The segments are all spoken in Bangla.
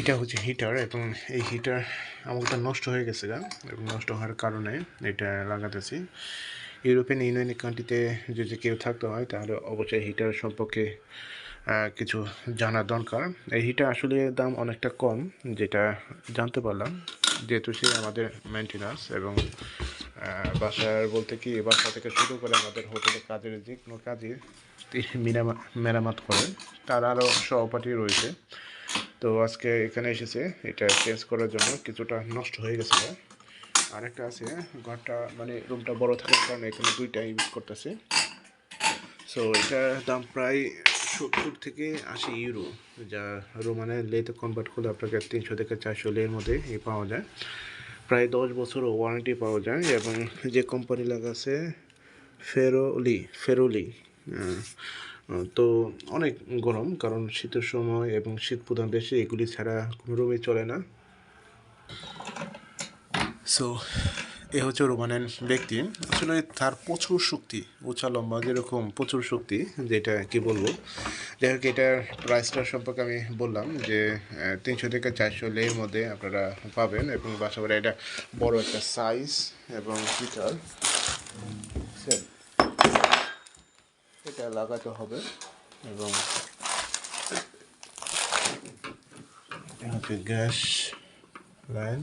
এটা হচ্ছে হিটার এবং এই হিটার আমারটা নষ্ট হয়ে গেছে গা, এবং নষ্ট হওয়ার কারণে এটা লাগাতেছি। ইউরোপিয়ান ইউনিয়ন কান্ট্রিতে যদি কেউ থাকতে হয়, তাহলে অবশ্যই হিটার সম্পর্কে কিছু জানা দরকার। এই হিটার আসলে দাম অনেকটা কম, যেটা জানতে পারলাম। যেহেতু সে আমাদের মেনটেন্যান্স এবং বাসার বলতে কি বাসা থেকে শুরু করে আমাদের হোটেলে কাজের যে কোনো কাজে মেরামত করে তার আরও সহপাঠী রয়েছে। তো আজকে এখানে এসেছে। এটা চেঞ্জ করার জন্য। কিছুটা নষ্ট হয়ে গেছে। আরেকটা আছে। ঘরটা মানে রুমটা বড় থাকার কারণে এখানে দুইটা ইউজ করতেছে। সো এটার দাম প্রায় সত্তর থেকে আশি ইউরো যা রোমানে লেতে কনভার্ট করলে আপনাকে তিনশো থেকে চারশো লের মধ্যে এ পাওয়া যায়। প্রায় দশ বছর ওয়ারেন্টি পাওয়া যায় এবং যে কোম্পানি লাগাছে ফেরোলি ফেরোলি তো অনেক গরম, কারণ শীতের সময় এবং শীত প্রধান দেশে এগুলি ছাড়া কোনো রুমে চলে না। সো এ হচ্ছে রোমানের ব্যক্তি। আসলে তার প্রচুর শক্তি, উঁচা লম্বা, যেরকম প্রচুর শক্তি, যেটা কি বলব? যাই হোক, এটার প্রাইসটার সম্পর্কে আমি বললাম যে তিনশো থেকে চারশো লের মধ্যে আপনারা পাবেন এবং বাসাবাড়ি এটা বড় একটা সাইজ এবং হিটার এটা লাগাতে হবে এবং গ্যাস লাইন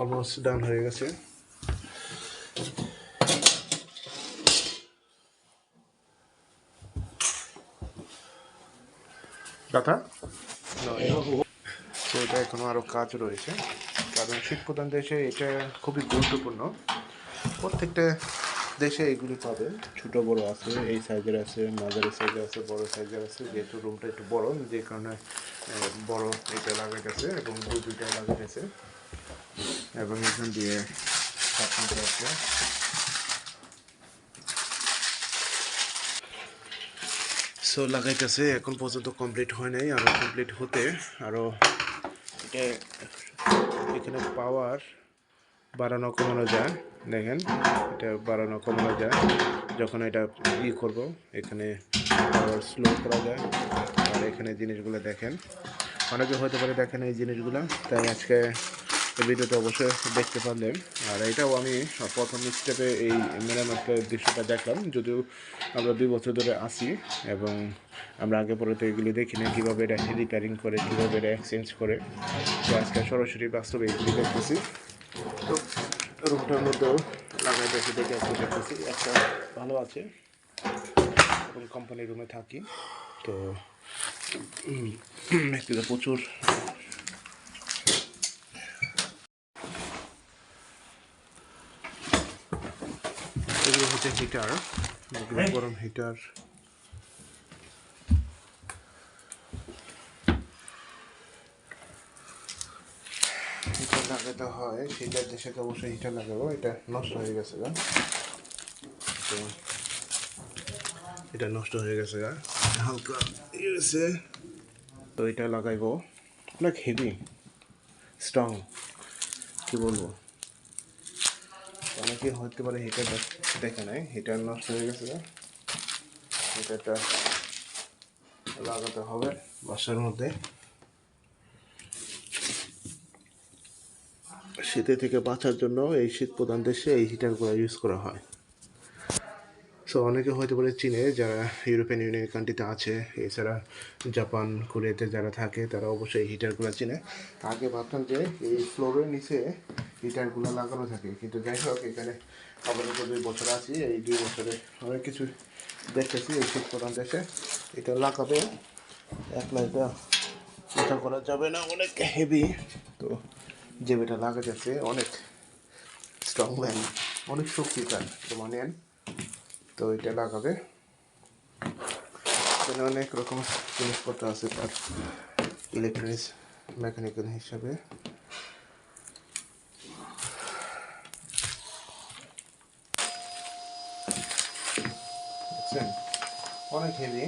অলমোস্ট ডান হয়ে গেছে। দাদা? তো এটা এখনও আরও কাজ রয়েছে। কারণ শীত প্রধান দেশে এটা খুবই গুরুত্বপূর্ণ। প্রত্যেকটা দেশে এগুলি পাবেন ছোট বড় আছে এই সাইজের আছে মাঝারি সাইজের আছে বড় সাইজের আছে। যেহেতু রুমটা একটু বড় যে কারণে বড় এটা লাগাইতেছে এবং দুই দুইটা লাগাইতেছে। এবং এখান দিয়ে আছে। সো লাগাইতেছে এখন পর্যন্ত কমপ্লিট হয় নাই। আরও কমপ্লিট হতে আরও এটা এখানে পাওয়ার বাড়ানো কমানো যায়। দেখেন, এটা বাড়ানো কমানো যায়। যখন এটা ই করব, এখানে পাওয়ার স্লো করা যায়। আর এখানে জিনিসগুলো দেখেন, অনেকে হতে পারে দেখেন এই জিনিসগুলো। তাই আজকে ভিডিওতে অবশ্যই দেখতে পারলেন। আর এটাও আমি প্রথম স্টেপে এই মেরামতের দৃশ্যটা দেখলাম। যদিও আমরা দুই বছর ধরে আসি এবং আমরা আগে পরে তো এগুলি দেখি না কীভাবে এটা রিপেয়ারিং করে, কীভাবে এটা এক্সচেঞ্জ করে। তো আজকে সরাসরি বাস্তবে এগুলি দেখতেছি। তো রুমটার মধ্যেও লাগাই দেখে দেখে আজকে দেখতেছি। একটা ভালো আছে। এবং কোম্পানির রুমে থাকি। তো ব্যক্তিগত প্রচুর। এগুলো হচ্ছে হিটার গরম হিটার হিটার লাগাতে হয় হিটার দেশে অবশ্যই হিটার লাগাবো এটা নষ্ট হয়ে গেছে গা। তো এটা নষ্ট হয়ে গেছে গা। হালকা ইয়েছে তো এটা লাগাইবো। অনেক হেভি স্ট্রং কি বলব? অনেকে হতে পারে হিটার দেখে নাই হিটার নষ্ট হয়ে গেছে গা। হিটারটা লাগাতে হবে বাসার মধ্যে। শীতে থেকে বাঁচার জন্য এই শীত প্রধান দেশে এই হিটারগুলো ইউজ করা হয়। সো অনেকে হয়তো বলে চীনে, যারা ইউরোপিয়ান ইউনিয়ন কান্ট্রিতে আছে, এছাড়া জাপান কোরিয়াতে যারা থাকে, তারা অবশ্যই এই হিটারগুলো চিনে। আগে ভাবতাম যে এই ফ্লোরের নিচে হিটারগুলো লাগানো থাকে। কিন্তু যাই হোক, এখানে আপাতত দুই বছর আছি। এই দুই বছরে অনেক কিছু দেখতেছি এই শীত প্রধান দেশে। এটা লাগাবে, একলা এটা এটা করা যাবে না, অনেক হেভি তো যে এটা লাগা যাচ্ছে, অনেক স্ট্রং ম্যান অনেক শক্তি তার তোমার নেন তো এটা লাগাবে। এখানে অনেক রকম জিনিসপত্র আছে তার ইলেকট্রনিক্স মেকানিক্যাল হিসাবে। অনেক হেভি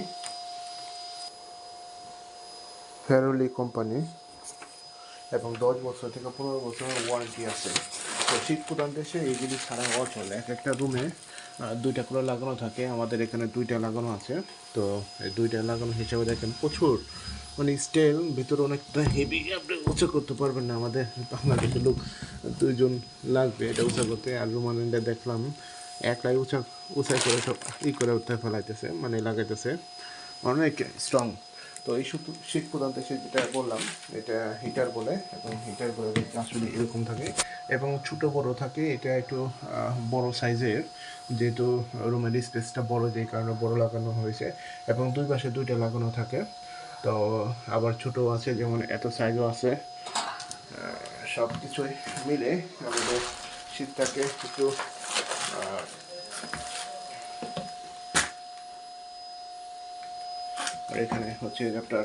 ফেরোলি কোম্পানি এবং দশ বছর থেকে পনেরো বছরের ওয়ারেন্টি আছে। তো শীত প্রধান দেশে এইগুলি ছাড়া অচল এক একটা রুমে দুইটা করে লাগানো থাকে। আমাদের এখানে দুইটা লাগানো আছে। তো এই দুইটা লাগানো হিসাবে দেখেন প্রচুর মানে স্টেল ভিতরে অনেকটা হেভি আপনি উঁচু করতে পারবেন না আমাদের বাংলাদেশের লোক। দুইজন লাগবে এটা উঁচা করতে। আর রোমানিনটা দেখলাম, একলাই উঁচা উঁচা করে সব ই করে উঠতে ফেলাইতেছে মানে লাগাইতেছে। অনেক স্ট্রং তো এই শীত প্রধান দেশে যেটা বললাম, এটা হিটার বলে, এবং হিটার বলে দেখতে আসলে এরকম থাকে, এবং ছোটো বড় থাকে, এটা একটু বড় সাইজের, যেহেতু রুমের স্পেসটা বড় যেই কারণে বড় লাগানো হয়েছে, এবং দুই পাশে দুইটা লাগানো থাকে। তো আবার ছোট আছে, যেমন এত সাইজও আছে। সব কিছুই মিলে আমাদের শীতটাকে একটু আর এখানে হচ্ছে আপনার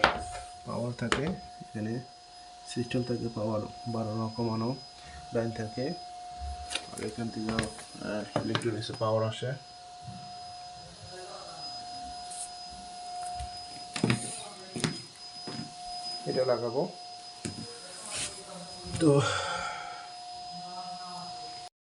পাওয়ার থাকে, এখানে সিস্টেম থাকে পাওয়ার বাড়ানো কমানো লাইন থাকে, আর এখান থেকেও ইলেকট্রনিক্সের পাওয়ার আসে। এটা লাগাবো। তো